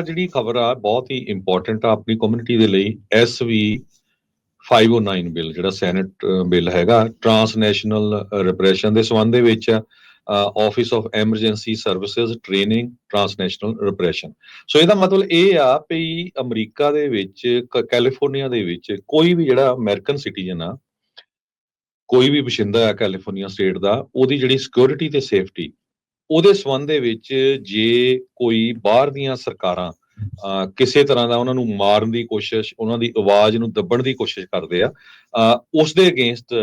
ਜਿਹੜੀ ਖਬਰ ਆ, ਬਹੁਤ ਹੀ ਇੰਪੋਰਟੈਂਟ ਆ ਆਪਣੀ ਕਮਿਊਨਿਟੀ ਦੇ ਲਈ ਐਸਵੀ 509 ਬਿੱਲ ਜਿਹੜਾ ਸੈਨੇਟ ਬਿੱਲ ਹੈਗਾ ਟ੍ਰਾਂਸਨੈਸ਼ਨਲ ਰਿਪਰੈਸ਼ਨ ਦੇ ਸੰਬੰਧ ਦੇ ਵਿੱਚ office of emergency services training transnational repression so ਇਹਦਾ ਮਤਲਬ ਇਹ ਆ ਵੀ ਅਮਰੀਕਾ ਦੇ ਵਿੱਚ, ਕ- ਕੈਲੀਫੋਰਨੀਆ ਦੇ ਵਿੱਚ ਕੋਈ ਵੀ ਜਿਹੜਾ ਅਮਰੀਕਨ ਸਿਟੀਜ਼ਨ ਆ, ਕੋਈ ਵੀ ਵਸਿੰਦਾ ਆ ਕੈਲੀਫੋਰਨੀਆ ਸਟੇਟ ਦਾ, ਉਹਦੀ ਜਿਹੜੀ ਸਿਕਿਉਰਿਟੀ ਤੇ ਸੇਫਟੀ ਉਹਦੇ ਸੰਬੰਧ ਦੇ ਵਿੱਚ ਜੇ ਕੋਈ ਬਾਹਰ ਦੀਆਂ ਸਰਕਾਰਾਂ ਕਿਸੇ ਤਰ੍ਹਾਂ ਦਾ ਉਹਨਾਂ ਨੂੰ ਮਾਰਨ ਦੀ ਕੋਸ਼ਿਸ਼ ਉਹਨਾਂ ਦੀ ਆਵਾਜ਼ ਨੂੰ ਦੱਬਣ ਦੀ ਕੋਸ਼ਿਸ਼ ਕਰਦੇ ਆ ਉਸ ਦੇ ਅਗੇਂਸਟ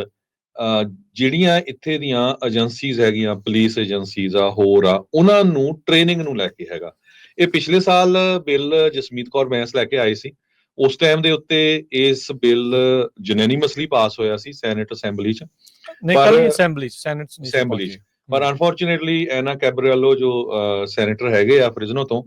ਜਿਹੜੀਆਂ ਇੱਥੇ ਦੀਆਂ ਏਜੰਸੀਜ਼ ਹੈਗੀਆਂ ਪੁਲਿਸ ਏਜੰਸੀਜ਼ ਆ ਹੋਰ ਆ ਉਹਨਾਂ ਨੂੰ ਟ੍ਰੇਨਿੰਗ ਨੂੰ ਲੈ ਕੇ ਹੈਗਾ। ਇਹ ਪਿਛਲੇ ਸਾਲ ਬਿੱਲ ਜਸਮੀਤ ਕੌਰ ਬੈਂਸ ਲੈ ਕੇ ਆਏ ਸੀ। ਉਸ ਟਾਈਮ ਦੇ ਉੱਤੇ ਇਸ ਬਿੱਲ ਯੂਨੈਨਿਮਸਲੀ ਪਾਸ ਹੋਇਆ ਸੀ ਸੈਨੇਟ ਅਸੈਂਬਲੀ ਚ। ਨਹੀਂ ਕੱਲ ਅਸੈਂਬਲੀ ਸੈਨੇਟ ਪਹੁੰਚੀ। ਪਰ ਅਨਫੋਰਚੂਨੇਟਲੀ ਐਨਾ ਕੈਬਰੀਅਲੋ ਜੋ ਸੈਨੇਟਰ ਹੈਗੇ ਆ ਫ੍ਰਿਜ਼ਨੋ ਤੋਂ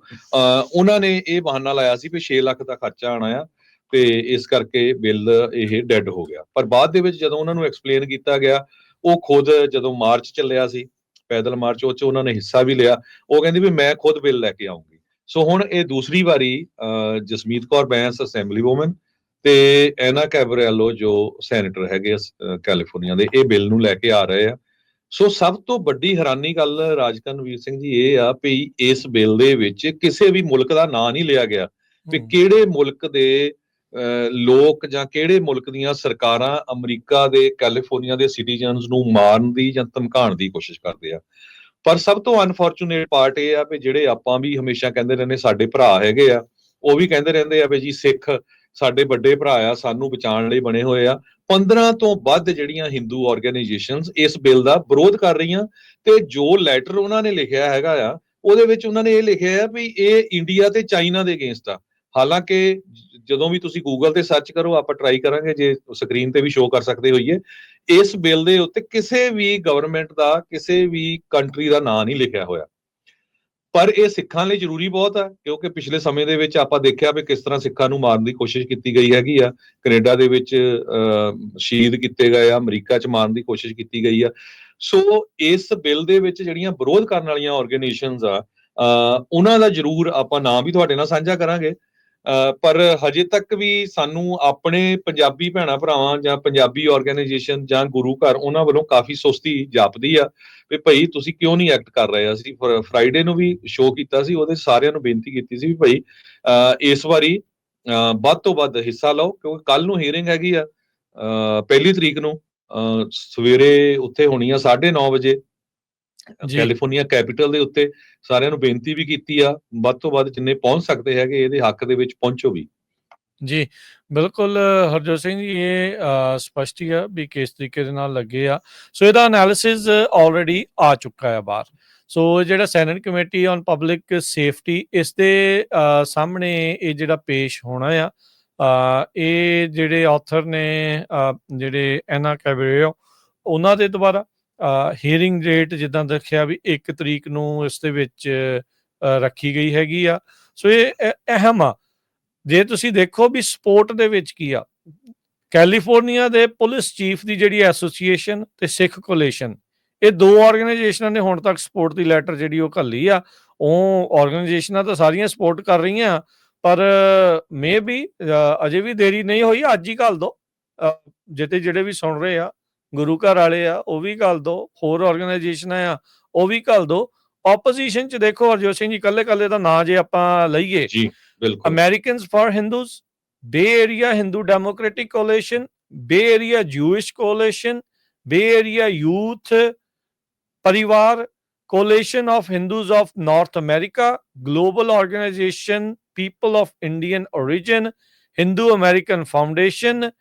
ਉਹਨਾਂ ਨੇ ਇਹ ਬਹਾਨਾ ਲਾਇਆ ਸੀ ਵੀ 6 ਲੱਖ ਦਾ ਖਰਚਾ ਆਣਾ ਆ ਤੇ ਇਸ ਕਰਕੇ ਬਿੱਲ ਇਹ ਡੈੱਡ ਹੋ ਗਿਆ। ਪਰ ਬਾਅਦ ਦੇ ਵਿੱਚ ਜਦੋਂ ਉਹਨਾਂ ਨੂੰ ਐਕਸਪਲੇਨ ਕੀਤਾ ਗਿਆ ਉਹ ਖੁਦ ਜਦੋਂ ਮਾਰਚ ਚੱਲਿਆ ਸੀ ਪੈਦਲ ਮਾਰਚ ਉਹ ਚ ਉਹਨਾਂ ਨੇ ਹਿੱਸਾ ਵੀ ਲਿਆ ਉਹ ਕਹਿੰਦੀ ਵੀ ਮੈਂ ਖੁਦ ਬਿੱਲ ਲੈ ਕੇ ਆਉਂਗੀ ਸੋ ਹੁਣ ਇਹ ਦੂਸਰੀ ਵਾਰੀ ਜਸਮੀਤ ਕੌਰ ਬੈਂਸ ਅਸੈਂਬਲੀ ਵੂਮਨ ਤੇ ਐਨਾ ਕੈਬਰੀਅਲੋ ਜੋ ਸੈਨੇਟਰ ਹੈਗੇ ਕੈਲੀਫੋਰਨੀਆ ਦੇ ਇਹ ਬਿੱਲ ਨੂੰ ਲੈ ਕੇ ਆ ਰਹੇ ਆ। ਸੋ ਸਭ ਤੋਂ ਵੱਡੀ ਹੈਰਾਨੀ ਗੱਲ ਰਾਜਕਨਵੀਰ ਸਿੰਘ ਜੀ ਇਹ ਆ ਵੀ ਇਸ ਬਿੱਲ ਦੇ ਵਿੱਚ ਕਿਸੇ ਵੀ ਮੁਲਕ ਦਾ ਨਾਂ ਨਹੀਂ ਲਿਆ ਗਿਆ। ਵੀ ਕਿਹੜੇ ਮੁਲਕ ਦੇ ਲੋਕ ਜਾਂ ਕਿਹੜੇ ਮੁਲਕ ਦੀਆਂ ਸਰਕਾਰਾਂ ਅਮਰੀਕਾ ਦੇ ਕੈਲੀਫੋਰਨੀਆ ਦੇ ਸਿਟੀਜ਼ਨਸ ਨੂੰ ਮਾਰਨ ਦੀ ਜਾਂ ਧਮਕਾਉਣ ਦੀ ਕੋਸ਼ਿਸ਼ ਕਰਦੇ ਆ। ਪਰ ਸਭ ਤੋਂ ਅਨਫੋਰਚੂਨੇਟ ਪਾਰਟ ਇਹ ਆ ਵੀ ਜਿਹੜੇ ਆਪਾਂ ਵੀ ਹਮੇਸ਼ਾ ਕਹਿੰਦੇ ਰਹਿੰਦੇ ਸਾਡੇ ਭਰਾ ਹੈਗੇ ਆ ਉਹ ਵੀ ਕਹਿੰਦੇ ਰਹਿੰਦੇ ਆ ਵੀ ਜੀ ਸਿੱਖ ਸਾਡੇ ਵੱਡੇ ਭਰਾ ਆ ਸਾਨੂੰ ਬਚਾਉਣ ਲਈ ਬਣੇ ਹੋਏ ਆ। 15 ਤੋਂ ਵੱਧ ਜਿਹੜੀਆਂ ਹਿੰਦੂ ਆਰਗੇਨਾਈਜੇਸ਼ਨਸ ਇਸ ਬਿੱਲ ਦਾ ਵਿਰੋਧ ਕਰ ਰਹੀਆਂ ਤੇ ਜੋ ਲੈਟਰ ਉਹਨਾਂ ਨੇ ਲਿਖਿਆ ਹੈਗਾ ਆ, ਉਹਦੇ ਵਿੱਚ ਉਹਨਾਂ ਨੇ ਇਹ ਲਿਖਿਆ ਆ ਵੀ ਇਹ ਇੰਡੀਆ ਤੇ ਚਾਈਨਾ ਦੇ ਅਗੇਂਸਟ ਆ। ਹਾਲਾਂਕਿ ਜਦੋਂ ਵੀ ਤੁਸੀਂ ਗੂਗਲ ਤੇ ਸਰਚ ਕਰੋ, ਆਪਾਂ ਟਰਾਈ ਕਰਾਂਗੇ ਜੇ ਸਕਰੀਨ ਤੇ ਵੀ ਸ਼ੋਅ ਕਰ ਸਕਦੇ ਹੋਈਏ। ਇਸ ਬਿੱਲ ਦੇ ਉੱਤੇ ਕਿਸੇ ਵੀ ਗਵਰਨਮੈਂਟ ਦਾ, ਕਿਸੇ ਵੀ ਕੰਟਰੀ ਦਾ ਨਾਂ ਨਹੀਂ ਲਿਖਿਆ ਹੋਇਆ। ਪਰ ਇਹ ਸਿੱਖਾਂ ਲਈ ਜ਼ਰੂਰੀ ਬਹੁਤ ਆ, ਕਿਉਂਕਿ ਪਿਛਲੇ ਸਮੇਂ ਦੇ ਵਿੱਚ ਆਪਾਂ ਦੇਖਿਆ ਵੀ ਕਿਸ ਤਰ੍ਹਾਂ ਸਿੱਖਾਂ ਨੂੰ ਮਾਰਨ ਦੀ ਕੋਸ਼ਿਸ਼ ਕੀਤੀ ਗਈ ਹੈਗੀ ਆ। ਕੈਨੇਡਾ ਦੇ ਵਿੱਚ ਸ਼ਹੀਦ ਕੀਤੇ ਗਏ ਆ, ਅਮਰੀਕਾ 'ਚ ਮਾਰਨ ਦੀ ਕੋਸ਼ਿਸ਼ ਕੀਤੀ ਗਈ ਆ। ਸੋ ਇਸ ਬਿੱਲ ਦੇ ਵਿੱਚ ਜਿਹੜੀਆਂ ਵਿਰੋਧ ਕਰਨ ਵਾਲੀਆਂ ਆਰਗੇਨਾਈਜੇਸ਼ਨਸ ਆ ਉਹਨਾਂ ਦਾ ਜ਼ਰੂਰ ਆਪਾਂ ਨਾਮ ਵੀ ਤੁਹਾਡੇ ਨਾਲ ਸਾਂਝਾ ਕਰਾਂਗੇ। ਪਰ ਹਜੇ ਤੱਕ ਵੀ ਸਾਨੂੰ ਆਪਣੇ ਪੰਜਾਬੀ ਭੈਣਾ ਭਰਾਵਾਂ ਜਾਂ ਪੰਜਾਬੀ ਆਰਗੇਨਾਈਜੇਸ਼ਨ ਜਾਂ ਗੁਰੂ ਘਰ ਉਹਨਾਂ ਵੱਲੋਂ ਕਾਫੀ ਸੁਸਤੀ ਜਾਪਦੀ ਆ ਵੀ ਭਾਈ ਤੁਸੀਂ ਕਿਉਂ ਨਹੀਂ ਐਕਟ ਕਰ ਰਹੇ? ਅਸੀਂ ਫਰਾਈਡੇ ਨੂੰ ਵੀ ਸ਼ੋਅ ਕੀਤਾ ਸੀ, ਉਹਦੇ ਸਾਰਿਆਂ ਨੂੰ ਬੇਨਤੀ ਕੀਤੀ ਸੀ ਵੀ ਭਾਈ ਇਸ ਵਾਰੀ ਵੱਧ ਤੋਂ ਵੱਧ ਹਿੱਸਾ ਲਓ, ਕਿਉਂਕਿ ਕੱਲ ਨੂੰ ਹੀਅਰਿੰਗ ਹੈਗੀ ਆ ਪਹਿਲੀ ਤਰੀਕ ਨੂੰ ਸਵੇਰੇ ਉੱਥੇ ਹੋਣੀ ਆ 9:30 ਵਜੇ। ਕੈਲੀਫੋਰਨੀਆ ਕੈਪੀਟਲ ਦੇ ਉੱਤੇ ਸਾਰਿਆਂ ਨੂੰ ਬੇਨਤੀ ਵੀ ਕੀਤੀ ਆ ਵੱਧ ਤੋਂ ਵੱਧ ਜਿੰਨੇ ਪਹੁੰਚ ਸਕਦੇ ਹੈਗੇ ਇਹਦੇ ਹੱਕ ਦੇ ਵਿੱਚ ਪਹੁੰਚੋ ਵੀ। ਜੀ ਬਿਲਕੁਲ ਹਰਜੋਤ ਸਿੰਘ ਜੀ ਇਹ ਸਪਸ਼ਟ ਹੀ ਆ ਵੀ ਕਿਸ ਤਰੀਕੇ ਦੇ ਨਾਲ ਲੱਗੇ ਆ। ਸੋ ਇਹਦਾ ਐਨਾਲਿਸਿਸ ਆਲਰੇਡੀ ਆ ਚੁੱਕਾ ਹੈ ਬਾਹਰ। ਸੋ ਜਿਹੜਾ senate committee on public safety ਇਸ ਦੇ ਸਾਹਮਣੇ ਇਹ ਜਿਹੜਾ ਪੇਸ਼ ਹੋਣਾ ਆ ਇਹ ਜਿਹੜੇ ਆਥਰ ਨੇ ਜਿਹੜੇ ਐਨਾ ਕੈਬਰੀਓ ਉਹਨਾਂ ਦੇ ਦੁਆਰਾ ਹੀਅਰਿੰਗ ਡੇਟ ਜਿੱਦਾਂ ਦੇਖਿਆ ਵੀ 1 ਤਰੀਕ ਨੂੰ ਇਸ ਦੇ ਵਿੱਚ ਰੱਖੀ ਗਈ ਹੈਗੀ ਆ। ਸੋ ਇਹ ਅਹਿਮ ਆ। ਜੇ ਤੁਸੀਂ ਦੇਖੋ ਵੀ ਸਪੋਰਟ ਦੇ ਵਿੱਚ ਕੀ ਆ? ਕੈਲੀਫੋਰਨੀਆ ਦੇ ਪੁਲਿਸ ਚੀਫ ਦੀ ਜਿਹੜੀ ਐਸੋਸੀਏਸ਼ਨ ਤੇ ਸਿੱਖ ਕੋਲੇਸ਼ਨ, ਇਹ ਦੋ ਆਰਗੇਨਾਈਜੇਸ਼ਨਾਂ ਨੇ ਹੁਣ ਤੱਕ ਸਪੋਰਟ ਦੀ ਲੈਟਰ ਜਿਹੜੀ ਉਹ ਘੱਲੀ ਆ। ਉਹ ਆਰਗੇਨਾਈਜੇਸ਼ਨਾਂ ਤਾਂ ਸਾਰੀਆਂ ਸਪੋਰਟ ਕਰ ਰਹੀਆਂ, ਪਰ ਮੇ ਵੀ ਅਜੇ ਵੀ ਦੇਰੀ ਨਹੀਂ ਹੋਈ, ਅੱਜ ਹੀ ਘੱਲ ਦੋ। ਜਿੱਤੇ ਜਿਹੜੇ ਵੀ ਸੁਣ ਰਹੇ ਆ ਗੁਰੂ ਘਰ ਵਾਲੇ ਆ ਉਹ ਵੀ ਘੱਲ ਦੋ ਹੋਰ ਆਰਗੇਨਾਈਜੇਸ਼ਨਾਂ ਆ ਉਹ ਵੀ ਘੱਲ ਦੋ ਆਪੋਜੀਸ਼ਨ ਚ ਦੇਖੋ ਹਰਜੋਤ ਸਿੰਘ ਜੀ ਕੱਲੇ ਕੱਲੇ ਦਾ ਨਾਂ ਜੇ ਆਪਾਂ ਲਈਏ ਜੀ ਬਿਲਕੁਲ Americans for Hindus, Bay Area Hindu Democratic Coalition, Bay Area Jewish Coalition, Bay Area Youth Parivar, Coalition of Hindus of North America, Global Organization People of Indian Origin, Hindu American Foundation,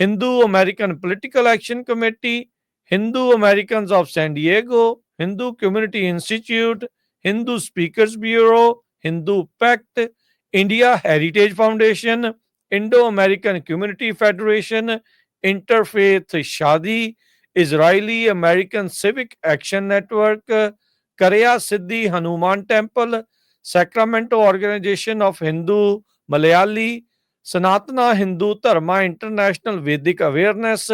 Hindu American Political Action Committee, Hindu Americans of San Diego, Hindu Community Institute, Hindu Speakers Bureau, Hindu Pact, India Heritage Foundation, Indo American Community Federation, Interfaith Shadi, Israeli American Civic Action Network, Karya Siddhi Hanuman Temple, Sacramento Organization of Hindu Malayali, Sanatana Hindu Dharma International Vedic Awareness,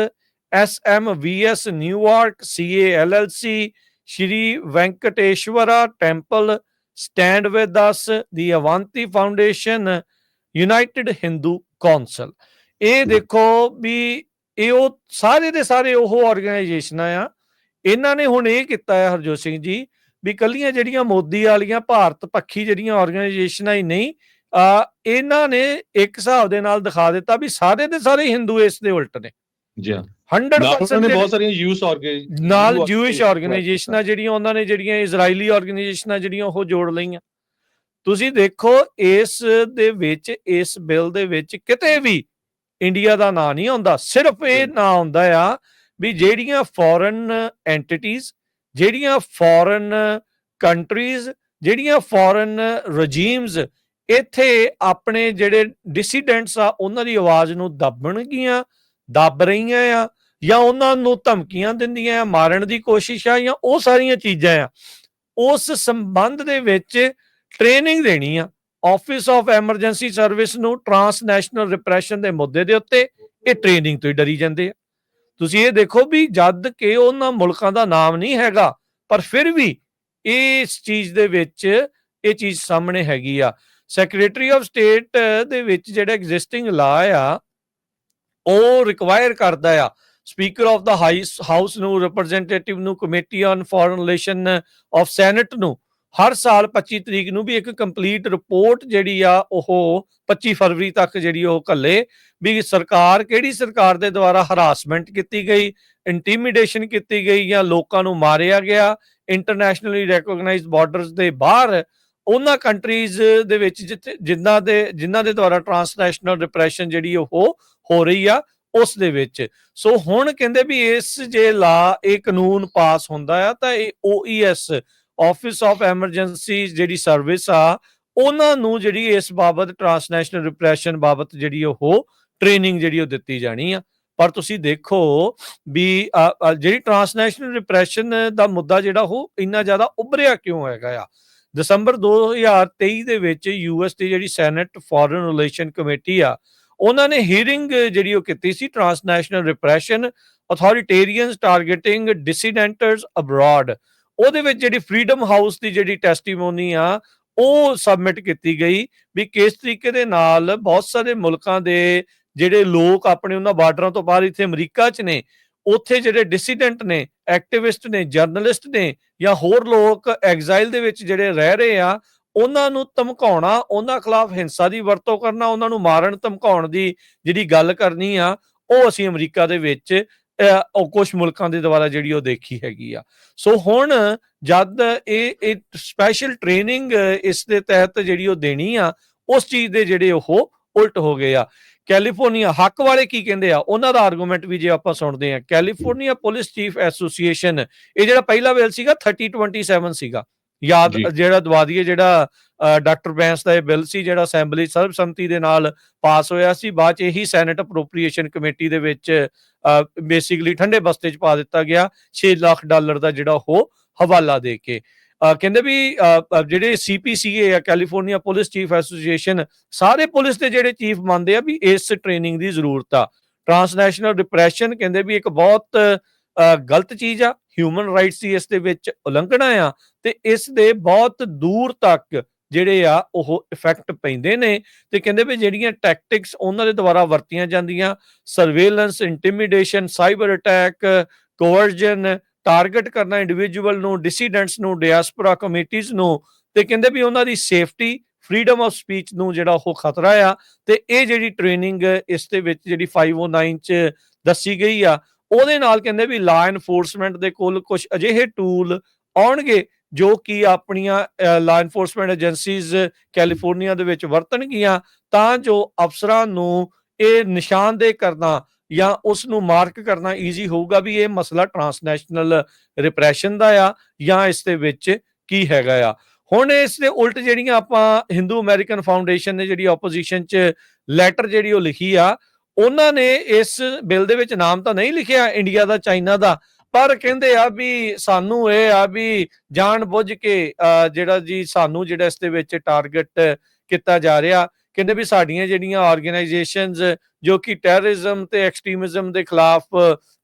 SMVS Newark CALLC, Shri Venkateshwara Temple, stand with us the Avanti foundation united Hindu council ਇਹ ਦੇਖੋ ਵੀ ਇਹ ਉਹ ਸਾਰੇ ਦੇ ਸਾਰੇ ਉਹ ਆਰਗੇਨਾਈਜੇਸ਼ਨਾਂ ਆ। ਇਹਨਾਂ ਨੇ ਹੁਣ ਇਹ ਕੀਤਾ ਹੈ ਹਰਜੋਤ ਸਿੰਘ ਜੀ ਵੀ ਕੱਲੀਆਂ ਜਿਹੜੀਆਂ ਮੋਦੀ ਵਾਲੀਆਂ ਭਾਰਤ ਪੱਖੀ ਜਿਹੜੀਆਂ ਆਰਗੇਨਾਈਜੇਸ਼ਨਾਂ ਹੀ ਨਹੀਂ ਇਹਨਾਂ ਨੇ ਇੱਕ ਹਿਸਾਬ ਦੇ ਨਾਲ ਦਿਖਾ ਦਿੱਤਾ ਵੀ ਸਾਰੇ ਦੇ ਸਾਰੇ ਹਿੰਦੂ ਇਸ ਦੇ ਉਲਟ ਨੇ। ਜੀ ਹਾਂ। ਨਾਲ ਉਹਨਾਂ 100% ਨੇ ਜਿਹੜੇ- ਬਹੁਤ ਸਾਰੀਆਂ ਯੂਸ ਆਰਗੇ ਨਾਲ ਜੂਇਸ਼ ਆਰਗੇਨਾਈਜੇਸ਼ਨਾਂ ਜਿਹੜੀਆਂ ਉਹਨਾਂ ਨੇ ਜਿਹੜੀਆਂ ਇਜ਼ਰਾਈਲੀ ਆਰਗੇਨਾਈਜੇਸ਼ਨਾਂ ਜਿਹੜੀਆਂ ਉਹ ਜੋੜ ਲਈਆਂ। ਤੁਸੀਂ ਦੇਖੋ ਇਸ ਦੇ ਵਿੱਚ ਇਸ ਬਿੱਲ ਦੇ ਵਿੱਚ ਕਿਤੇ ਵੀ ਇੰਡੀਆ ਦਾ ਨਾਂ ਨਹੀਂ ਆਉਂਦਾ। ਸਿਰਫ ਇਹ ਨਾਂ ਆਉਂਦਾ ਆ ਵੀ ਜਿਹੜੀਆਂ ਫੋਰਨ ਐਂਟੀਟੀਜ਼ ਜਿਹੜੀਆਂ ਫੋਰਨ ਕੰਟਰੀਜ਼ ਜਿਹੜੀਆਂ ਫੋਰਨ ਰਜੀਮਸ ਇੱਥੇ ਆਪਣੇ ਜਿਹੜੇ ਡਿਸੀਡੈਂਟਸ ਆ, ਉਹਨਾਂ ਦੀ ਆਵਾਜ਼ ਨੂੰ ਦੱਬਣਗੀਆਂ ਦੱਬ ਰਹੀਆਂ ਆ, ਜਾਂ ਉਹਨਾਂ ਨੂੰ ਧਮਕੀਆਂ ਦਿੰਦੀਆਂ ਆ, ਮਾਰਨ ਦੀ ਕੋਸ਼ਿਸ਼ ਆ, ਜਾਂ ਉਹ ਸਾਰੀਆਂ ਚੀਜ਼ਾਂ ਆ, ਉਸ ਸੰਬੰਧ ਦੇ ਵਿੱਚ ਟ੍ਰੇਨਿੰਗ ਦੇਣੀ ਆ ਆਫਿਸ ਆਫ ਐਮਰਜੈਂਸੀ ਸਰਵਿਸ ਨੂੰ ਟਰਾਂਸਨੈਸ਼ਨਲ ਰਿਪਰੈਸ਼ਨ ਦੇ ਮੁੱਦੇ ਦੇ ਉੱਤੇ ਇਹ ਟ੍ਰੇਨਿੰਗ ਤੋਂ ਹੀ ਡਰੀ ਜਾਂਦੇ ਆ। ਤੁਸੀਂ ਇਹ ਦੇਖੋ ਵੀ ਜਦ ਕਿ ਉਹਨਾਂ ਮੁਲਕਾਂ ਦਾ ਨਾਮ ਨਹੀਂ ਹੈਗਾ, ਪਰ ਫਿਰ ਵੀ ਇਸ ਚੀਜ਼ ਦੇ ਵਿੱਚ ਇਹ ਚੀਜ਼ ਸਾਹਮਣੇ ਹੈਗੀ ਆ। ਸੈਕਟਰੀ ਆਫ ਸਟੇਟ ਦੇ ਵਿੱਚ ਜਿਹੜਾ ਐਗਜ਼ਿਸਟਿੰਗ ਲਾ ਆ, ਉਹ ਰਿਕੁਆਇਰ ਕਰਦਾ ਆ। ਸਪੀਕਰ ਆਫ ਦਾ ਹਾਊਸ ਨੂੰ ਰਿਪਰੈਜ਼ੈਂਟੇਟਿਵ ਨੂੰ committee on foreign relation of senate ਨੂੰ ਹਰ ਸਾਲ 25 ਤਰੀਕ ਨੂੰ ਵੀ ਇੱਕ ਕੰਪਲੀਟ ਰਿਪੋਰਟ ਜਿਹੜੀ ਆ, ਉਹ 25 ਫਰਵਰੀ ਤੱਕ ਜਿਹੜੀ ਉਹ ਕੱਲੇ ਵੀ ਸਰਕਾਰ, ਕਿਹੜੀ ਸਰਕਾਰ ਦੇ ਦੁਆਰਾ ਹਰਾਸਮੈਂਟ ਕੀਤੀ ਗਈ ਇੰਟੀਮੀਡੇਸ਼ਨ ਕੀਤੀ ਗਈ ਜਾਂ ਲੋਕਾਂ ਨੂੰ ਮਾਰਿਆ ਗਿਆ ਇੰਟਰਨੈਸ਼ਨਲੀ ਰੈਕਗਨਾਈਜ਼ਡ ਬਾਰਡਰਸ ਦੇ ਬਾਹਰ ਉਹਨਾਂ ਕੰਟਰੀਜ਼ ਦੇ ਵਿੱਚ ਜਿੱਥੇ ਜਿਨ੍ਹਾਂ ਦੇ ਜਿਨ੍ਹਾਂ ਦੇ ਦੁਆਰਾ ਟਰਾਂਸਨੈਸ਼ਨਲ ਰਿਪਰੈਸ਼ਨ ਜਿਹੜੀ ਉਹ ਹੋ ਰਹੀ ਆ, ਉਸ ਦੇ ਵਿੱਚ। ਸੋ ਹੁਣ ਕਹਿੰਦੇ ਵੀ ਇਸ ਜੇ ਲਾ, ਇਹ ਕਾਨੂੰਨ ਪਾਸ ਹੁੰਦਾ ਆ, ਤਾਂ ਇਹ OES ਆਫਿਸ ਆਫ ਐਮਰਜੈਂਸੀ ਜਿਹੜੀ ਸਰਵਿਸ ਆ, ਉਹਨਾਂ ਨੂੰ ਜਿਹੜੀ ਇਸ ਬਾਬਤ ਟਰਾਂਸਨੈਸ਼ਨਲ ਰਿਪਰੈਸ਼ਨ ਬਾਬਤ ਜਿਹੜੀ ਉਹ ਟ੍ਰੇਨਿੰਗ ਜਿਹੜੀ ਉਹ ਦਿੱਤੀ ਜਾਣੀ ਆ। ਪਰ ਤੁਸੀਂ ਦੇਖੋ ਵੀ ਜਿਹੜੀ ਟਰਾਂਸਨੈਸ਼ਨਲ ਰਿਪਰੈਸ਼ਨ ਦਾ ਮੁੱਦਾ ਜਿਹੜਾ ਉਹ ਇੰਨਾ ਜ਼ਿਆਦਾ ਉਭਰਿਆ ਕਿਉਂ ਹੈਗਾ ਆ? ਦਸੰਬਰ 2023 ਦੇ ਵਿੱਚ ਯੂਐਸ ਦੀ ਜਿਹੜੀ ਸੈਨੇਟ ਫੋਰਨ ਰਿਲੇਸ਼ਨ ਕਮੇਟੀ ਆ, ਉਹਨਾਂ ਨੇ ਹੀਅਰਿੰਗ ਜਿਹੜੀ ਉਹ ਕੀਤੀ ਸੀ transnational repression authoritarians targeting dissidents abroad ਉਹਦੇ ਵਿੱਚ ਜਿਹੜੀ ਫਰੀडम ਹਾਊਸ ਦੀ ਜਿਹੜੀ ਟੈਸਟੀਮੋਨੀ ਆ, ਉਹ ਸਬਮਿਟ ਕੀਤੀ ਗਈ ਵੀ ਕਿਸ ਤਰੀਕੇ ਦੇ ਨਾਲ ਬਹੁਤ ਸਾਰੇ ਮੁਲਕਾਂ ਦੇ ਜਿਹੜੇ ਲੋਕ ਆਪਣੇ ਉਹਨਾਂ ਬਾਰਡਰਾਂ ਤੋਂ ਬਾਹਰ ਇੱਥੇ ਅਮਰੀਕਾ 'ਚ ਨੇ ਉੱਥੇ ਜਿਹੜੇ ਡਿਸੀਡੈਂਟ ਨੇ ਐਕਟਿਵਿਸਟ ਨੇ ਜਰਨਲਿਸਟ ਨੇ ਜਾਂ ਹੋਰ ਲੋਕ ਐਗਜ਼ਾਈਲ ਦੇ ਵਿੱਚ ਜਿਹੜੇ ਰਹਿ ਰਹੇ ਆ ਉਹਨਾਂ ਨੂੰ ਧਮਕਾਉਣਾ ਉਹਨਾਂ ਖਿਲਾਫ ਹਿੰਸਾ ਦੀ ਵਰਤੋਂ ਕਰਨਾ ਉਹਨਾਂ ਨੂੰ ਮਾਰਨ ਧਮਕਾਉਣ ਦੀ ਜਿਹੜੀ ਗੱਲ ਕਰਨੀ ਆ ਉਹ ਅਸੀਂ ਅਮਰੀਕਾ ਦੇ ਵਿੱਚ ਅਹ, ਉਹ ਕੁਝ ਮੁਲਕਾਂ ਦੇ ਦੁਆਰਾ ਜਿਹੜੀ ਉਹ ਦੇਖੀ ਹੈਗੀ ਆ। ਸੋ ਹੁਣ ਜਦ ਇਹ ਇਹ ਸਪੈਸ਼ਲ ਟ੍ਰੇਨਿੰਗ ਇਸ ਦੇ ਤਹਿਤ ਜਿਹੜੀ ਉਹ ਦੇਣੀ ਆ ਉਸ ਚੀਜ਼ ਦੇ ਜਿਹੜੇ ਉਹ ਉਲਟ ਹੋ ਗਏ ਆ। ਕੈਲੀਫੋਰਨੀਆ ਹੱਕ ਵਾਲੇ ਕੀ ਕਹਿੰਦੇ ਆ? ਉਹਨਾਂ ਦਾ ਆਰਗੂਮੈਂਟ ਵੀ ਜੇ ਆਪਾਂ ਸੁਣਦੇ ਆ ਕੈਲੀਫੋਰਨੀਆ ਪੁਲਿਸ ਚੀਫ ਐਸੋਸੀਏਸ਼ਨ ਇਹ ਜਿਹੜਾ ਪਹਿਲਾ ਬਿੱਲ ਸੀਗਾ 3027 ਸੀਗਾ। ਯਾਦ। ਜਿਹੜਾ ਦਵਾ ਦਈਏ ਜਿਹੜਾ ਡਾਕਟਰ ਬੈਂਸ ਦਾ ਇਹ ਬਿੱਲ ਸੀ ਜਿਹੜਾ ਅਸੈਂਬਲੀ ਸਰਬਸੰਮਤੀ ਦੇ ਨਾਲ ਪਾਸ ਹੋਇਆ ਸੀ ਬਾਅਦ ਚ ਇਹੀ ਸੈਨੇਟ ਅਪਰੋਪਰੀਏਸ਼ਨ ਕਮੇਟੀ ਦੇ ਵਿੱਚ ਬੇਸਿਕਲੀ ਠੰਡੇ ਬਸਤੇ ਚ ਪਾ ਦਿੱਤਾ ਗਿਆ 6 ਲੱਖ ਡਾਲਰ ਦਾ ਜਿਹੜਾ ਉਹ ਹਵਾਲਾ ਦੇ ਕੇ। ਕਹਿੰਦੇ ਵੀ ਅਹ, ਅਹ, ਜਿਹੜੇ ਸੀਪੀਸੀਏ ਆ ਕੈਲੀਫੋਰਨੀਆ ਪੁਲਿਸ ਚੀਫ ਐਸੋਸੀਏਸ਼ਨ ਸਾਰੇ ਪੁਲਿਸ ਦੇ ਜਿਹੜੇ ਚੀਫ ਮੰਨਦੇ ਆ ਵੀ ਇਸ ਟ੍ਰੇਨਿੰਗ ਦੀ ਜ਼ਰੂਰਤ ਆ। ਟਰਾਂਸਨੈਸ਼ਨਲ ਡਿਪਰੈਸ਼ਨ ਕਹਿੰਦੇ ਵੀ ਇੱਕ ਬਹੁਤ ਗਲਤ ਚੀਜ਼ ਆ। ਹਿਊਮਨ ਰਾਈਟਸ ਦੀ ਇਸ ਦੇ ਵਿੱਚ ਉਲੰਘਣਾ ਆ ਤੇ ਇਸ ਦੇ ਬਹੁਤ ਦੂਰ ਤੱਕ ਜਿਹੜੇ ਆ ਉਹ ਇਫੈਕਟ ਪੈਂਦੇ ਨੇ ਤੇ ਕਹਿੰਦੇ ਵੀ ਜਿਹੜੀਆਂ ਟੈਕਟਿਕਸ ਉਹਨਾਂ ਦੇ ਦੁਆਰਾ ਵਰਤੀਆਂ ਜਾਂਦੀਆਂ surveillance intimidation cyber attack coercion target ਕਰਨਾ ਇੰਡੀਵਿਜੂਅਲ ਨੂੰ ਡਿਸੀਡੈਂਟਸ ਨੂੰ ਡਿਆਸਪੋਰਾ ਕਮੇਟੀਆਂ ਨੂੰ ਤੇ ਕਹਿੰਦੇ ਵੀ ਉਹਨਾਂ ਦੀ ਸੇਫਟੀ ਫਰੀडम ਆਫ ਸਪੀਚ ਨੂੰ ਜਿਹੜਾ ਉਹ ਖਤਰਾ ਆ ਤੇ ਇਹ ਜਿਹੜੀ ਟ੍ਰੇਨਿੰਗ ਇਸ ਦੇ ਵਿੱਚ ਜਿਹੜੀ 509 ਚ ਦੱਸੀ ਗਈ ਆ, ਉਹਦੇ ਨਾਲ ਕਹਿੰਦੇ ਵੀ ਲਾ ਐਨਫੋਰਸਮੈਂਟ ਦੇ ਕੋਲ ਕੁਝ ਅਜਿਹੇ ਟੂਲ ਆਉਣਗੇ ਜੋ ਕਿ ਆਪਣੀਆਂ ਲਾ ਐਨਫੋਰਸਮੈਂਟ ਏਜੰਸੀਜ਼ ਕੈਲੀਫੋਰਨੀਆ ਦੇ ਵਿੱਚ ਵਰਤਣਗੀਆਂ ਤਾਂ ਜੋ ਅਫਸਰਾਂ ਨੂੰ ਇਹ ਨਿਸ਼ਾਨਦੇਹ ਕਰਨਾ ਜਾਂ ਉਸ ਨੂੰ ਮਾਰਕ ਕਰਨਾ ਈਜ਼ੀ ਹੋਊਗਾ ਵੀ ਇਹ ਮਸਲਾ ਟਰਾਂਸਨੈਸ਼ਨਲ ਰਿਪਰੈਸ਼ਨ ਦਾ ਆ ਜਾਂ ਇਸ ਦੇ ਵਿੱਚ ਕੀ ਹੈਗਾ ਆ। ਹੁਣ ਇਸ ਦੇ ਉਲਟ ਜਿਹੜੀਆਂ ਆਪਾਂ ਹਿੰਦੂ ਅਮਰੀਕਨ ਫਾਊਂਡੇਸ਼ਨ ਨੇ ਜਿਹੜੀ ਆਪੋਜੀਸ਼ਨ 'ਚ ਲੈਟਰ ਜਿਹੜੀ ਉਹ ਲਿਖੀ ਆ ਉਹਨਾਂ ਨੇ ਇਸ ਬਿੱਲ ਦੇ ਵਿੱਚ ਨਾਮ ਤਾਂ ਨਹੀਂ ਲਿਖਿਆ ਇੰਡੀਆ ਦਾ ਚਾਈਨਾ ਦਾ ਪਰ ਕਹਿੰਦੇ ਆ ਵੀ ਸਾਨੂੰ ਇਹ ਆ ਵੀ ਜਾਣ ਬੁੱਝ ਕੇ ਅਹ, ਜਿਹੜਾ ਜੀ ਸਾਨੂੰ ਜਿਹੜਾ ਇਸ ਦੇ ਵਿੱਚ ਟਾਰਗੇਟ ਕੀਤਾ ਜਾ ਰਿਹਾ ਕਹਿੰਦੇ ਵੀ ਸਾਡੀਆਂ ਜਿਹੜੀਆਂ ਆਰਗੇਨਾਈਜੇਸ਼ਨਸ ਜੋ ਕਿ ਟੈਰਰਿਜ਼ਮ ਤੇ ਐਕਸਟ੍ਰੀਮਿਜ਼ਮ ਦੇ ਖਿਲਾਫ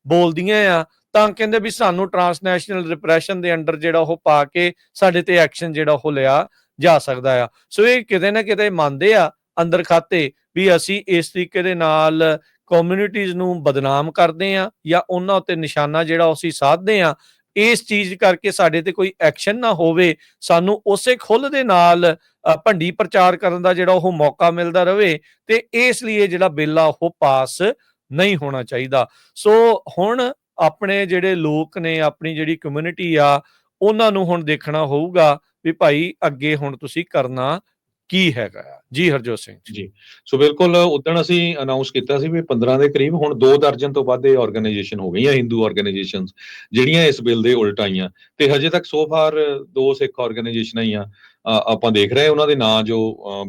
ਬੋਲਦੀਆਂ ਆ, ਤਾਂ ਕਹਿੰਦੇ ਵੀ ਸਾਨੂੰ ਟਰਾਂਸਨੈਸ਼ਨਲ ਰਿਪਰੈਸ਼ਨ ਦੇ ਅੰਡਰ ਜਿਹੜਾ ਉਹ ਪਾ ਕੇ ਸਾਡੇ ਤੇ ਐਕਸ਼ਨ ਜਿਹੜਾ ਉਹ ਲਿਆ ਜਾ ਸਕਦਾ ਆ। ਸੋ ਇਹ ਕਿਤੇ ਨਾ ਕਿਤੇ ਮੰਨਦੇ ਆ ਅੰਦਰ ਖਾਤੇ ਵੀ ਅਸੀਂ ਇਸ ਤਰੀਕੇ ਦੇ ਨਾਲ ਕਮਿਊਨਿਟੀਜ਼ ਨੂੰ ਬਦਨਾਮ ਕਰਦੇ ਆ ਜਾਂ ਉਹਨਾਂ ਉੱਤੇ ਨਿਸ਼ਾਨਾ ਜਿਹੜਾ ਉਹ ਅਸੀਂ ਸਾਧਦੇ ਆ ਇਸ ਚੀਜ਼ ਕਰਕੇ ਸਾਡੇ ਤੇ ਕੋਈ ਐਕਸ਼ਨ ਨਾ ਹੋਵੇ, ਸਾਨੂੰ ਉਸੇ ਖੁੱਲ ਦੇ ਨਾਲ ਭੰਡੀ ਪ੍ਰਚਾਰ ਕਰਨ ਦਾ ਜਿਹੜਾ ਉਹ ਮੌਕਾ ਮਿਲਦਾ ਰਹੇ ਤੇ ਇਸ ਲਈ ਜਿਹੜਾ ਬਿੱਲ ਆ ਉਹ ਪਾਸ ਨਹੀਂ ਹੋਣਾ ਚਾਹੀਦਾ। ਸੋ ਹੁਣ ਆਪਣੇ ਜਿਹੜੇ ਲੋਕ ਨੇ, ਆਪਣੀ ਜਿਹੜੀ ਕਮਿਊਨਿਟੀ ਆ, ਉਹਨਾਂ ਨੂੰ ਹੁਣ ਦੇਖਣਾ ਹੋਊਗਾ ਵੀ ਭਾਈ ਅੱਗੇ ਹੁਣ ਤੁਸੀਂ ਕਰਨਾ ਕੀ ਹੈਗਾ ਜੀ ਹਰਜੋਤ ਸਿੰਘ ਜੀ। ਸੋ ਬਿਲਕੁਲ ਉਦੋਂ ਅਸੀਂ ਅਨਾਉਂਸ ਕੀਤਾ ਸੀ ਵੀ 15 ਦੇ ਕਰੀਬ, ਹੁਣ 2 ਦਰਜਨ ਤੋਂ ਵੱਧ ਇਹ ਆਰਗੇਨਾਈਜੇਸ਼ਨ ਹੋ ਗਈਆਂ ਹਿੰਦੂ ਆਰਗੇਨਾਈਜੇਸ਼ਨਸ ਜਿਹੜੀਆਂ ਇਸ ਬਿੱਲ ਦੇ ਉਲਟ ਆਈਆਂ। ਤੇ ਹਜੇ ਤੱਕ ਸੋ ਫਾਰ ਦੋ ਸਿੱਖ ਆਰਗੇਨਾਈਜੇਸ਼ਨਾਂ ਹੀ ਆ ਆਪਾਂ ਦੇਖ ਰਹੇ ਉਹਨਾਂ ਦੇ ਨਾਂ ਜੋ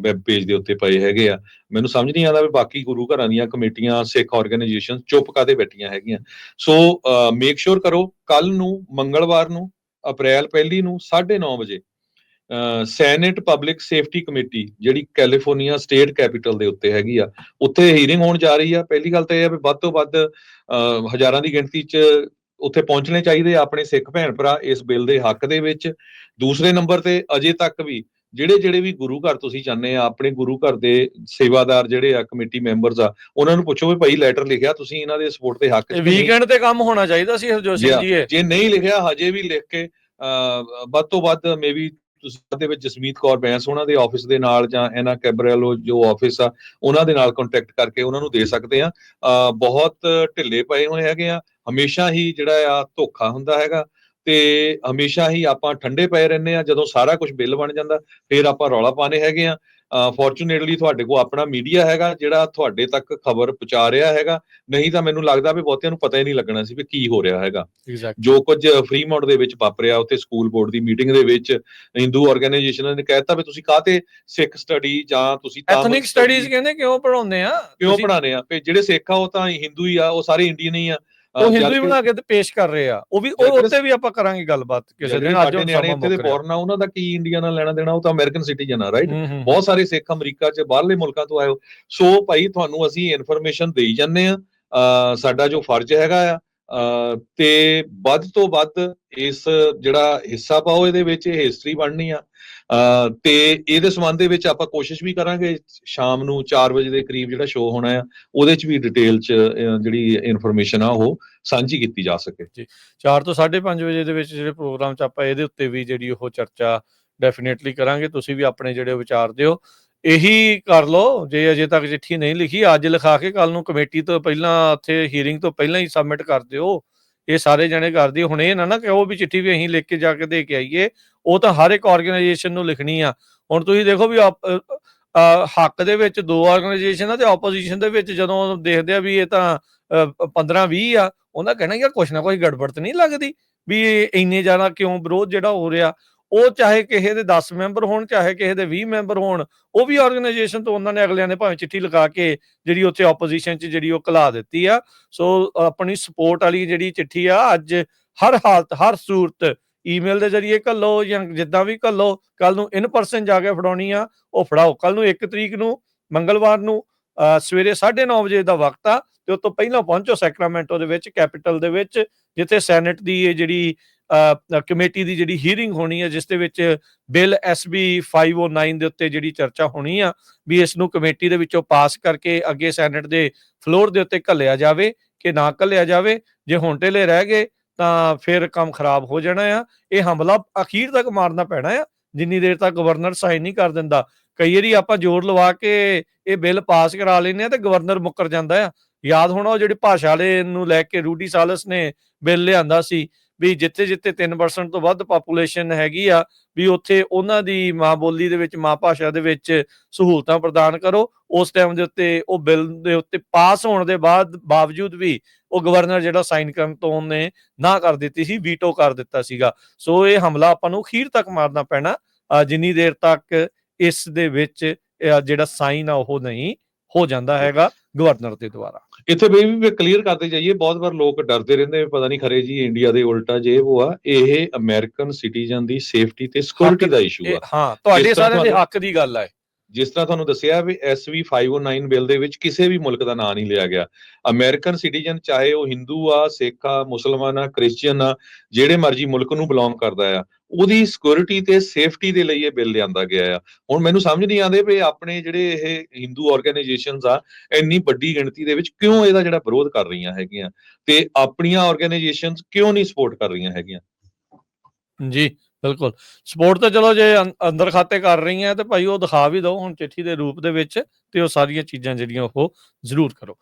ਵੈਬ ਪੇਜ ਦੇ ਉੱਤੇ ਪਏ ਹੈਗੇ ਆ। ਮੈਨੂੰ ਸਮਝ ਨਹੀਂ ਆਉਂਦਾ ਵੀ ਬਾਕੀ ਗੁਰੂ ਘਰਾਂ ਦੀਆਂ ਕਮੇਟੀਆਂ, ਸਿੱਖ ਆਰਗੇਨਾਈਜੇਸ਼ਨ ਚੁੱਪ ਕਾਦੇ ਬੈਠੀਆਂ ਹੈਗੀਆਂ। ਸੋ ਮੇਕ ਸ਼ੋਰ ਕਰੋ ਕੱਲ ਨੂੰ, ਮੰਗਲਵਾਰ ਨੂੰ, ਅਪ੍ਰੈਲ ਪਹਿਲੀ ਨੂੰ 9:30 ਵਜੇ ਸੈਨੇਟ ਪਬਲਿਕ ਸੇਫਟੀ ਕਮੇਟੀ ਜਿਹੜੀ ਕੈਲੀਫੋਰਨੀਆ ਸਟੇਟ ਕੈਪੀਟਲ ਦੇ ਉੱਤੇ ਹੈਗੀ ਆ ਉੱਥੇ ਹੀਅਰਿੰਗ ਹੋਣ ਜਾ ਰਹੀ ਆ। ਪਹਿਲੀ ਗੱਲ ਤਾਂ ਇਹ ਆ ਵੀ ਵੱਧ ਤੋਂ ਵੱਧ ਹਜ਼ਾਰਾਂ ਦੀ ਗਿਣਤੀ 'ਚ ਉੱਥੇ ਪਹੁੰਚਣੇ ਚਾਹੀਦੇ ਆ ਆਪਣੇ ਸਿੱਖ ਭੈਣ ਭਰਾ ਇਸ ਬਿੱਲ ਦੇ ਹੱਕ ਦੇ ਵਿੱਚ। ਦੂਸਰੇ ਨੰਬਰ ਤੇ ਅਜੇ ਤੱਕ ਵੀ ਜਿਹੜੇ ਜਿਹੜੇ ਵੀ ਗੁਰੂ ਘਰ ਤੁਸੀਂ ਚਾਹੁੰਦੇ ਆ ਆਪਣੇ ਗੁਰੂ ਘਰ ਦੇ ਸੇਵਾਦਾਰ ਜਿਹੜੇ ਆ ਕਮੇਟੀ ਮੈਂਬਰਸ ਆ ਉਹਨਾਂ ਨੂੰ ਪੁੱਛੋ ਵੀ ਭਾਈ ਲੈਟਰ ਲਿਖਿਆ ਤੁਸੀਂ ਇਹਨਾਂ ਦੇ ਸਪੋਰਟ ਦੇ ਹੱਕ 'ਚ? ਵੀਕਐਂਡ ਤੇ ਕੰਮ ਹੋਣਾ ਚਾਹੀਦਾ ਸੀ ਹਰਜੋਤ ਸਿੰਘ ਜੀ ਜੇ ਨਹੀਂ ਲਿਖਿਆ ਹਜੇ ਵੀ ਲਿਖ ਕੇ ਵੱਧ ਤੋਂ ਵੱਧ ਮੇਬੀ ਤੁਸੀਂ ਦੇ ਵਿੱਚ ਜਸਮੀਤ ਕੌਰ ਬੈਂਸ ਉਹਨਾਂ ਦੇ ਆਫਿਸ ਦੇ ਨਾਲ ਜਾਂ ਐਨਾ ਕੈਬਰੇਲੋ ਜੋ ਆਫਿਸ ਆ ਉਹਨਾਂ ਦੇ ਨਾਲ ਕੰਟੈਕਟ ਕਰਕੇ ਉਹਨਾਂ ਨੂੰ ਦੇ ਸਕਦੇ ਆ ਅਹ, ਬਹੁਤ ਢਿੱਲੇ ਪਏ ਹੋਏ ਹੈਗੇ ਆ। ਹਮੇਸ਼ਾ ਹੀ ਜਿਹੜਾ ਆ ਧੋਖਾ ਹੁੰਦਾ ਹੈਗਾ ਤੇ ਹਮੇਸ਼ਾ ਹੀ ਆਪਾਂ ਠੰਡੇ ਪਏ ਰਹਿੰਦੇ ਆ ਜਦੋਂ ਸਾਰਾ ਕੁਝ ਬਿੱਲ ਬਣ ਜਾਂਦਾ ਫਿਰ ਆਪਾਂ ਰੌਲਾ ਪਾਣੇ ਹੈਗੇ ਆ ਫੋਰਚੂਨੇਟਲੀ ਤੁਹਾਡੇ ਕੋਲ ਆਪਣਾ ਮੀਡੀਆ ਹੈਗਾ ਜਿਹੜਾ ਤੁਹਾਡੇ ਤੱਕ ਖਬਰ ਪਹੁੰਚਾ ਰਿਹਾ ਹੈਗਾ। ਨਹੀਂ ਤਾਂ ਮੈਨੂੰ ਲੱਗਦਾ ਵੀ ਬਹੁਤਿਆਂ ਨੂੰ ਪਤਾ ਹੀ ਨਹੀਂ ਲੱਗਣਾ ਸੀ ਵੀ ਕੀ ਹੋ ਰਿਹਾ ਹੈਗਾ। ਜੋ ਕੁਝ ਫਰੀਮੌਂਟ ਦੇ ਵਿੱਚ ਵਾਪਰਿਆ ਉੱਥੇ ਸਕੂਲ ਬੋਰਡ ਦੀ ਮੀਟਿੰਗ ਦੇ ਵਿੱਚ ਹਿੰਦੂ ਆਰਗੇਨਾਈਜੇਸ਼ਨਾਂ ਨੇ ਕਹਿਤਾ ਵੀ ਤੁਸੀਂ ਕਾਹਤੇ ਸਿੱਖ ਸਟੱਡੀ ਜਾਂ ਤੁਸੀਂ ਤਾਮਿਲ ਐਥਨਿਕ ਸਟੱਡੀਜ਼ ਕਹਿੰਦੇ ਕਿਉਂ ਪੜਾਉਂਦੇ ਆ? ਕਿਉਂ ਪੜਾਣੇ ਆ? ਵੀ ਜਿਹੜੇ ਸਿੱਖ ਆ ਉਹ ਤਾਂ ਹਿੰਦੂ ਹੀ ਆ ਉਹ ਸਾਰੇ ਇੰਡੀਅਨ ਹੀ ਆ। ਉਹ ਜਦ ਹਿੰਦੂ ਹੀ ਕਿ ਬਣਾ ਕੇ ਤੇ ਪੇਸ਼ ਕਰ ਰਹੇ ਆ। ਉਹ ਵੀ ਉਹ ਉੱਤੇ ਵੀ ਆਪਾਂ ਕਰਾਂਗੇ ਗੱਲਬਾਤ ਕਿਸੇ ਦਿਨ ਅੱਜ ਹੁਣ ਨਿਆਣੇ ਇੱਥੇ ਦੇ। ਫੋਰਨ ਆ ਉਹਨਾਂ ਦਾ ਕੀ ਇੰਡੀਆ ਨਾਲ ਲੈਣਾ ਦੇਣਾ ਉਹ ਤਾਂ ਅਮਰੀਕਨ ਸਿਟੀਜ਼ਨ ਆ ਰਾਈਟ ਬਹੁਤ ਸਾਰੇ ਸਿੱਖ ਅਮਰੀਕਾ 'ਚ ਬਾਹਰਲੇ ਮੁਲਕਾਂ ਤੋਂ ਆਏ ਹੋ। ਸੋ ਭਾਈ ਤੁਹਾਨੂੰ ਅਸੀਂ ਇਨਫੋਰਮੇਸ਼ਨ ਦੇਈ ਜਾਂਦੇ ਆ ਸਾਡਾ ਜੋ ਫਰਜ਼ ਹੈਗਾ ਆ ਤੇ ਵੱਧ ਤੋਂ ਵੱਧ ਇਸ ਜਿਹੜਾ ਹਿੱਸਾ ਪਾਓ ਇਹਦੇ ਵਿੱਚ, ਇਹ ਹਿਸਟਰੀ ਬਣਨੀ ਆ। ਤੇ ਇਹਦੇ ਸੰਬੰਧ ਦੇ ਵਿੱਚ ਆਪਾਂ ਕੋਸ਼ਿਸ਼ ਵੀ ਕਰਾਂਗੇ ਸ਼ਾਮ ਨੂੰ 4 ਵਜੇ ਦੇ ਕਰੀਬ ਜਿਹੜਾ ਸ਼ੋਅ ਹੋਣਾ ਆ, ਉਹਦੇ 'ਚ ਵੀ ਡਿਟੇਲ 'ਚ ਜਿਹੜੀ ਇਨਫੋਰਮੇਸ਼ਨ ਆ ਉਹ ਸਾਂਝੀ ਕੀਤੀ ਜਾ ਸਕੇ। ਜੀ 4 ਤੋਂ 5:30 ਵਜੇ ਦੇ ਵਿੱਚ ਜਿਹੜੇ ਪ੍ਰੋਗਰਾਮ ਚ ਆਪਾਂ ਇਹਦੇ ਉੱਤੇ ਵੀ ਜਿਹੜੀ ਉਹ ਚਰਚਾ ਡੈਫੀਨੇਟਲੀ ਕਰਾਂਗੇ। ਤੁਸੀਂ ਵੀ ਆਪਣੇ ਜਿਹੜੇ ਵਿਚਾਰ ਦਿਓ। ਇਹੀ ਕਰ ਲਓ, ਜੇ ਅਜੇ ਤੱਕ ਚਿੱਠੀ ਨਹੀਂ ਲਿਖੀ, ਅੱਜ ਲਿਖਾ ਕੇ ਕੱਲ ਨੂੰ ਕਮੇਟੀ ਤੋਂ ਪਹਿਲਾਂ, ਉੱਥੇ ਹੀਅਰਿੰਗ ਤੋਂ ਪਹਿਲਾਂ ਹੀ ਸਬਮਿਟ ਕਰ ਦਿਓ। ਇਹ ਸਾਰੇ ਜਣੇ ਕਰ ਹੁਣ ਇਹ ਨਾ ਨਾ ਕਹੋ ਵੀ ਚਿੱਠੀ ਵੀ ਅਸੀਂ ਲਿਖ ਕੇ ਜਾ ਕੇ ਦੇ ਕੇ ਆਈਏ। ਉਹ ਤਾਂ ਹਰ ਇੱਕ ਆਰਗੇਨਾਈਜੇਸ਼ਨ ਨੂੰ ਲਿਖਣੀ ਆ। ਹੁਣ ਤੁਸੀਂ ਦੇਖੋ ਵੀ ਹੱਕ ਦੇ ਵਿੱਚ ਦੋ ਆਰਗੇਨਾਈਜੇਸ਼ਨ ਆ ਤੇ ਆਪੋਜੀਸ਼ਨ ਦੇ ਵਿੱਚ ਜਦੋਂ ਦੇਖਦੇ ਆ ਵੀ ਇਹ ਤਾਂ 15 20 ਆ, ਉਹਨਾਂ ਕਹਿਣਾ, ਯਾਰ ਕੁਛ ਨਾ ਕੁਛ ਗੜਬੜ ਤਾਂ ਨਹੀਂ ਲੱਗਦੀ ਵੀ ਇੰਨੇ ਜ਼ਿਆਦਾ ਕਿਉਂ ਵਿਰੋਧ ਜਿਹੜਾ ਹੋ ਰਿਹਾ? ਉਹ ਚਾਹੇ ਕਿਸੇ ਦੇ 10 ਮੈਂਬਰ ਹੋਣ, ਚਾਹੇ ਕਿਸੇ ਦੇ 20 ਮੈਂਬਰ ਹੋਣ, ਉਹ ਵੀ ਆਰਗੇਨਾਈਜੇਸ਼ਨ ਤੋਂ ਉਹਨਾਂ ਨੇ ਅਗਲਿਆਂ ਨੇ ਭਾਵੇਂ ਚਿੱਠੀ ਲਿਖਾ ਕੇ ਜਿਹੜੀ ਉੱਥੇ ਆਪੋਜੀਸ਼ਨ 'ਚ ਜਿਹੜੀ ਉਹ ਘਲਾ ਦਿੱਤੀ ਆ। ਸੋ ਆਪਣੀ ਸਪੋਰਟ ਵਾਲੀ ਜਿਹੜੀ ਚਿੱਠੀ ਆ, ਅੱਜ ਹਰ ਹਾਲਤ, ਹਰ ਸੂਰਤ ਈਮੇਲ ਦੇ ਜ਼ਰੀਏ ਘੱਲੋ ਜਾਂ ਜਿੱਦਾਂ ਵੀ ਘੱਲੋ ਕੱਲ ਨੂੰ ਇਨ ਪਰਸਨ ਜਾ ਕੇ ਫੜਾਉਣੀ ਆ, ਉਹ ਫੜਾਓ। ਕੱਲ ਨੂੰ 1 ਤਰੀਕ ਨੂੰ, ਮੰਗਲਵਾਰ ਨੂੰ ਅਹ ਸਵੇਰੇ 9:30 ਵਜੇ ਦਾ ਵਕਤ ਆ, ਤੇ ਉਸ ਤੋਂ ਪਹਿਲਾਂ ਪਹੁੰਚੋ ਸੈਕਰਾਮੈਂਟੋ ਦੇ ਵਿੱਚ ਕੈਪੀਟਲ ਦੇ ਵਿੱਚ, ਜਿੱਥੇ ਸੈਨੇਟ ਦੀ ਇਹ ਜਿਹੜੀ ਕਮੇਟੀ ਦੀ ਜਿਹੜੀ ਹੀਅਰਿੰਗ ਹੋਣੀ ਹੈ ਜਿਸ ਦੇ ਵਿੱਚ ਬਿੱਲ ਐਸਬੀ 509 ਦੇ ਉੱਤੇ ਜਿਹੜੀ ਚਰਚਾ ਹੋਣੀ ਆ, ਵੀ ਇਸ ਨੂੰ ਕਮੇਟੀ ਦੇ ਵਿੱਚੋਂ ਪਾਸ ਕਰਕੇ ਅੱਗੇ ਸੈਨੇਟ ਦੇ ਫਲੋਰ ਦੇ ਉੱਤੇ ਘੱਲਿਆ ਜਾਵੇ ਕਿ ਨਾ ਘੱਲਿਆ ਜਾਵੇ। ਜੇ ਹੁਣ ਢਿੱਲੇ ਰਹਿ ਗਏ, ਤਾਂ ਫਿਰ ਕੰਮ ਖਰਾਬ ਹੋ ਜਾਣਾ ਆ। ਇਹ ਹਮਲਾ ਅਖੀਰ ਤੱਕ ਮਾਰਨਾ ਪੈਣਾ ਆ। ਜਿੰਨੀ ਦੇਰ ਤੱਕ ਗਵਰਨਰ ਸਾਈਨ ਨਹੀਂ ਕਰ ਦਿੰਦਾ। ਕਈ ਵਾਰੀ ਆਪਾਂ ਜ਼ੋਰ ਲਵਾ ਕੇ ਇਹ ਬਿੱਲ ਪਾਸ ਕਰਾ ਲੈਂਦੇ ਆ ਤੇ ਗਵਰਨਰ ਮੁੱਕਰ ਜਾਂਦਾ ਆ। ਯਾਦ ਹੋਣਾ ਉਹ ਜਿਹੜੇ ਭਾਸ਼ਾ ਵਾਲੇ ਨੂੰ ਲੈ ਕੇ ਰੂਡੀ ਸਾਲਸ ਨੇ ਬਿੱਲ ਲਿਆਂਦਾ ਸੀ। ਵੀ ਜਿੱਥੇ ਜਿੱਥੇ 3% ਤੋਂ ਵੱਧ ਪਾਪੂਲੇਸ਼ਨ ਹੈਗੀ ਆ, ਵੀ ਉੱਥੇ ਉਹਨਾਂ ਦੀ ਮਾਂ ਬੋਲੀ ਦੇ ਵਿੱਚ, ਮਾਂ ਭਾਸ਼ਾ ਦੇ ਵਿੱਚ ਸਹੂਲਤਾਂ ਪ੍ਰਦਾਨ ਕਰੋ। ਉਸ ਟਾਈਮ ਦੇ ਉੱਤੇ ਉਹ ਬਿੱਲ ਦੇ ਉੱਤੇ ਪਾਸ ਹੋਣ ਦੇ ਬਾਅਦ ਬਾਵਜੂਦ ਵੀ ਉਹ ਗਵਰਨਰ ਜਿਹੜਾ ਸਾਈਨ ਕਰਨ ਤੋਂ ਉਹਨੇ ਨਾ ਕਰ ਦਿੱਤੀ ਸੀ ਵੀਟੋ ਕਰ ਦਿੱਤਾ ਸੀਗਾ। ਸੋ ਇਹ ਹਮਲਾ ਆਪਾਂ ਨੂੰ ਅਖੀਰ ਤੱਕ ਮਾਰਨਾ ਪੈਣਾ। ਜਿੰਨੀ ਦੇਰ ਤੱਕ ਇਸ ਦੇ ਵਿੱਚ ਜਿਹੜਾ ਸਾਈਨ ਆ ਉਹ ਨਹੀਂ ਹੋ ਜਾਂਦਾ ਹੈਗਾ ਗਵਰਨਰ ਦੇ ਦੁਆਰਾ। ਇੱਥੇ ਬਈ ਵੀ ਕਲੀਅਰ ਕਰਦੇ ਜਾਈਏ ਬਹੁਤ ਵਾਰ ਲੋਕ ਡਰਦੇ ਰਹਿੰਦੇ ਪਤਾ ਨਹੀਂ ਖਰੇ ਜੀ ਇੰਡੀਆ ਦੇ ਉਲਟਾ ਜੇ ਉਹ ਆ ਇਹ ਅਮਰੀਕਨ ਸਿਟੀਜ਼ਨ ਦੀ ਸੇਫਟੀ ਤੇ ਸਿਕਿਉਰਿਟੀ ਦਾ ਇਸ਼ੂ ਆ। ਹਾਂ ਤੁਹਾਡੇ ਸਾਰਿਆਂ ਦੇ ਹੱਕ ਦੀ ਗੱਲ ਹੈ ਜਿਸ ਤਰ੍ਹਾਂ ਤੁਹਾਨੂੰ ਦੱਸਿਆ ਵੀ SV 509 ਬਿੱਲ ਦੇ ਵਿੱਚ ਕਿਸੇ ਵੀ ਮੁਲਕ ਦਾ ਨਾਂ ਨਹੀਂ ਲਿਆ ਗਿਆ। ਅਮਰੀਕਨ ਸਿਟੀਜ਼ਨ, ਚਾਹੇ ਉਹ ਹਿੰਦੂ ਆ, ਸਿੱਖ ਆ, ਮੁਸਲਮਾਨ ਆ, ਕ੍ਰਿਸਚੀਅਨ ਆ, ਜਿਹੜੇ ਮਰਜ਼ੀ ਮੁਲਕ ਨੂੰ ਬਿਲੋਂਗ ਕਰਦਾ ਆ, ਉਹਦੀ ਸਿਕਿਉਰਿਟੀ ਤੇ ਸੇਫਟੀ ਦੇ ਲਈ ਇਹ ਬਿੱਲ ਲਿਆਂਦਾ ਗਿਆ ਆ। ਹੁਣ ਮੈਨੂੰ ਸਮਝ ਨਹੀਂ ਆਉਂਦੇ ਵੀ ਆਪਣੇ ਜਿਹੜੇ ਇਹ ਹਿੰਦੂ ਆਰਗੇਨਾਈਜੇਸ਼ਨਸ ਆ, ਇੰਨੀ ਵੱਡੀ ਗਿਣਤੀ ਦੇ ਵਿੱਚ ਕਿਉਂ ਇਹਦਾ ਜਿਹੜਾ ਵਿਰੋਧ ਕਰ ਰਹੀਆਂ ਹੈਗੀਆਂ? ਤੇ ਆਪਣੀਆਂ ਆਰਗੇਨਾਈਜੇਸ਼ਨਸ ਕਿਉਂ ਨਹੀਂ ਸਪੋਰਟ ਕਰ ਰਹੀਆਂ ਹੈਗੀਆਂ? ਜੀ। ਬਿਲਕੁਲ। ਸਪੋਰਟ ਤਾਂ ਚਲੋ ਜੇ ਅੰ- ਅੰਦਰ ਖਾਤੇ ਕਰ ਰਹੀ ਹੈ ਤੇ ਭਾਈ ਉਹ ਦਿਖਾ ਵੀ ਦਿਓ ਹੁਣ ਚਿੱਠੀ ਦੇ ਰੂਪ ਦੇ ਵਿੱਚ ਤੇ ਉਹ ਸਾਰੀਆਂ ਚੀਜ਼ਾਂ ਜਿਹੜੀਆਂ ਉਹ ਜ਼ਰੂਰ ਕਰੋ।